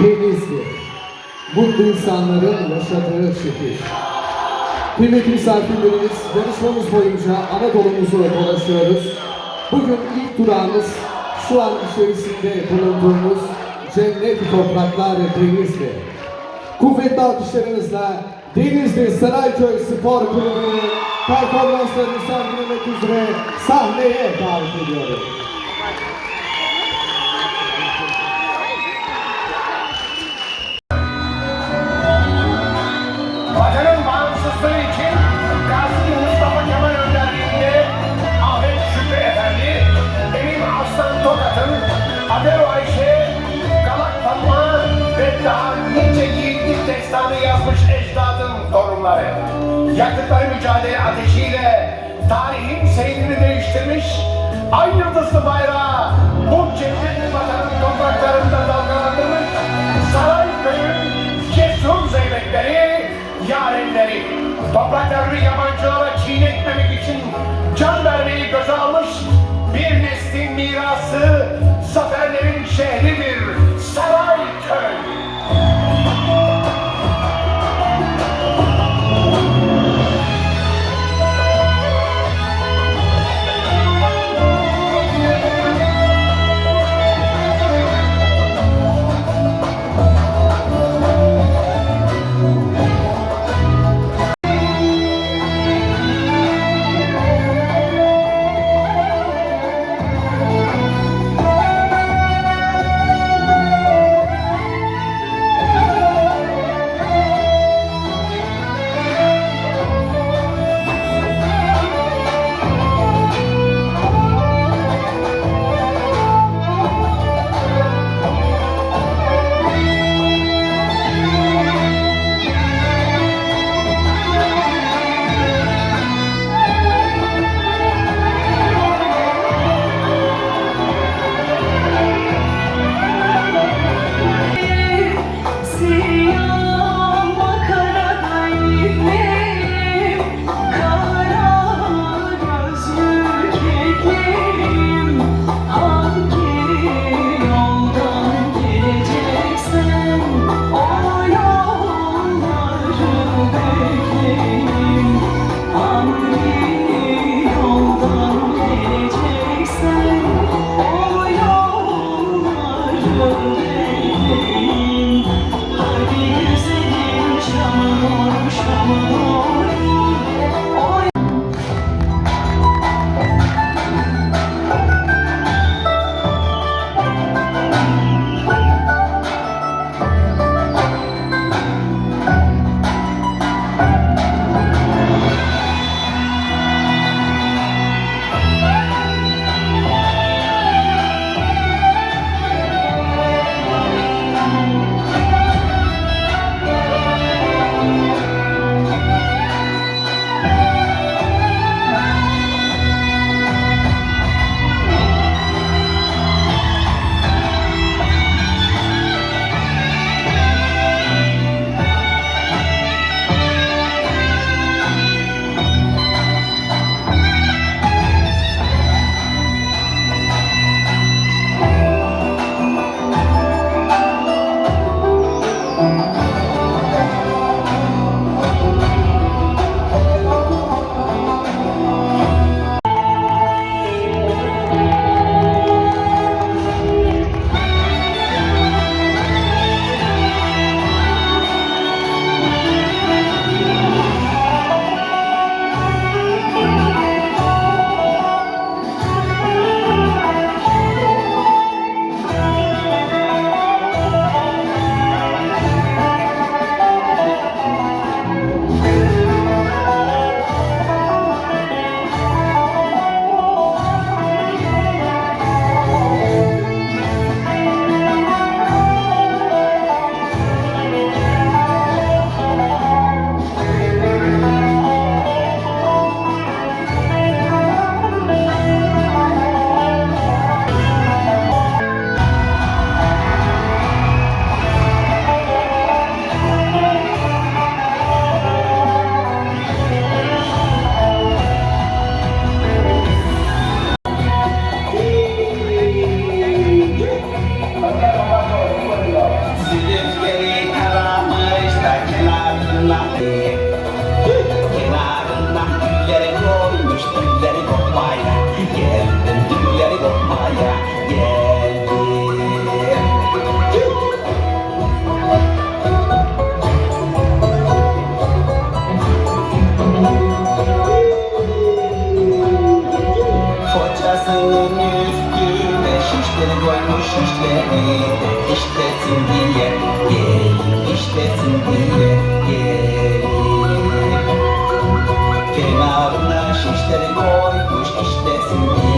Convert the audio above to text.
Denizli. Mutlu insanların yaşadığı şehir. Kıymetli misafirlerimiz, yarışmamız boyunca Anadolu'muzu dolaşıyoruz. Bugün ilk durağımız şu an içerisinde bulunduğumuz cennet topraklar Denizli. Kuvvetli alkışlarınızla Denizli Sarayköy Spor Kulübü'nü performanslarını sergilemek üzere sahneye davet ediyorum. Bağımsızlığı için Gazi Mustafa Kemal önderliğinde Şükrü Efendi, Emin Aslan Tokat'ın, Adev Ayşe, Galak Fatma ve daha nice yiğitlik destanı yazmış. Yaktıkları mücadele ateşiyle tarihin seyrini değiştirmiş, ay yıldızlı bayrağı bu cennet vatanın topraklarında dalgalandırmış topraklarını yabancılara çiğnetmemek için can vermeyi göze almış Kocasının üstüne şişleri koymuş şişleri. De işletin diye Gel işletin diye gel. Kenarına şişleri koymuş işlesin diye.